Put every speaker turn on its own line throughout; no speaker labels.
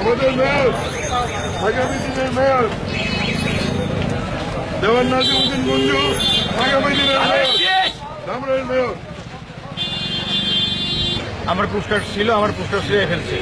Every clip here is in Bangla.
আমাদের মেয়র আগামী দিনের মেয়র দেওয়ান নাজিমুদ্দিন মঞ্জু আগামী দিনের মেয়র ধামরাইয়ের মেয়র।
আমার পোস্টার ছিল আমার পোস্টার ছিল ফেলছে।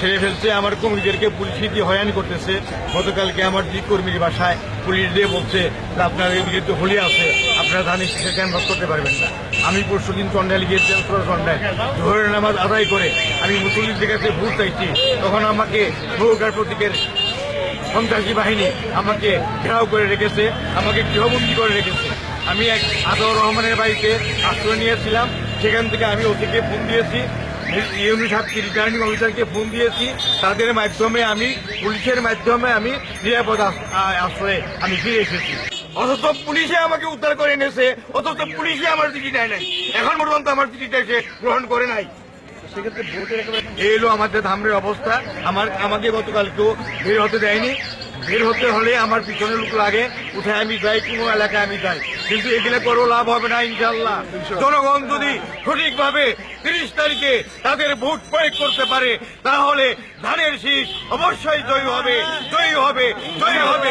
ছেড়ে ফেলছে। আমার কর্মীদেরকে পুলিশ দিয়ে হয়রানি করতেছে। গতকালকে আমার যে কর্মীর বাসায় পুলিশ দিয়ে বলছে আপনার বিরুদ্ধে হোলি আছে, আপনারা ধানের শিক্ষা ক্যানভাস করতে পারবেন না। আমি পরশু দিন চন্ডাল গিয়েছিলাম চন্ডায় ধরে নামাজ আদায় করে আমি মুসলিমদের কাছে ভোট চাইছি। তখন আমাকে সরকার প্রতীকের সন্ত্রাসী বাহিনী আমাকে ঘেরাও করে রেখেছে, আমাকে গৃহবন্দী করে রেখেছে। আমি এক আদর রহমানের বাড়িতে আশ্রয় নিয়েছিলাম। সেখান থেকে আমি ওদিকে ফোন দিয়েছি। সাতটি রিটার্নিং অফিসারকে ফোন দিয়েছি। তাদের মাধ্যমে আমি পুলিশের মাধ্যমে আমি নিরাপদ আশ্রয়ে আমি ফিরে এসেছি। অথচ পুলিশে আমাকে উদ্ধার করে এনেছে অথচ পুলিশে আমার চিঠি নেয় নাই। এখন পর্যন্ত আমার চিঠিটা সে গ্রহণ করে নাই। এই হলো আমাদের ধামরের অবস্থা। আমার আমাকে গতকালকেও বের হতে দেয়নি। বের হতে হলে আমার পিছনে লোক লাগে উঠে আমি যাই কোনো এলাকায় আমি যাই। কিন্তু এগুলো করো লাভ হবে না ইনশাল্লাহ জনগণ যদি সঠিকভাবে তিরিশ তারিখে তাদের ভোট প্রয়োগ করতে পারে, তাহলে ধানের শীষ অবশ্যই জয়ী হবে জয়ী হবে জয়ী হবে।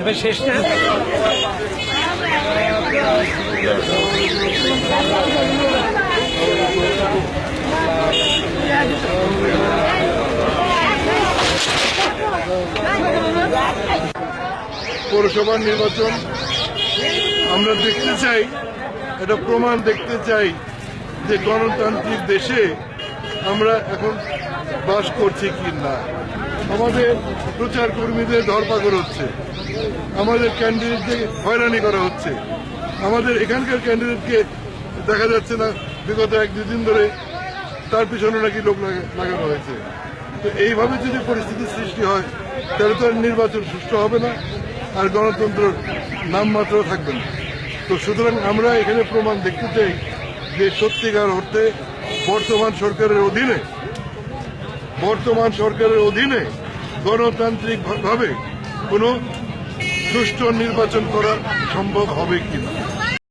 এবার শেষ
পৌরসভার নির্বাচন, আমরা দেখতে চাই, এটা প্রমাণ দেখতে চাই যে গণতান্ত্রিক দেশে আমরা এখন বাস করছি কি না। আমাদের প্রচার কর্মীদের ধরপাকড় হচ্ছে। আমাদের ক্যান্ডিডেটদের হয়রানি করা হচ্ছে। আমাদের এখানকার ক্যান্ডিডেটকে দেখা যাচ্ছে না, বিগত এক দুদিন ধরে তার পিছনে নাকি লোক লাগা- লাগানো হয়েছে। তো এইভাবে যদি পরিস্থিতি সৃষ্টি হয়, তাহলে তো নির্বাচন সুষ্ঠু হবে না, আর গণতন্ত্র নামমাত্র থাকবে না। তো সুতরাং আমরা এখানে প্রমাণ দেখতে চাই যে সত্যিকার অর্থে বর্তমান সরকারের অধীনে বর্তমান সরকারের অধীনে গণতান্ত্রিকভাবে কোনো সুষ্ঠু নির্বাচন করা সম্ভব হবে কিনা?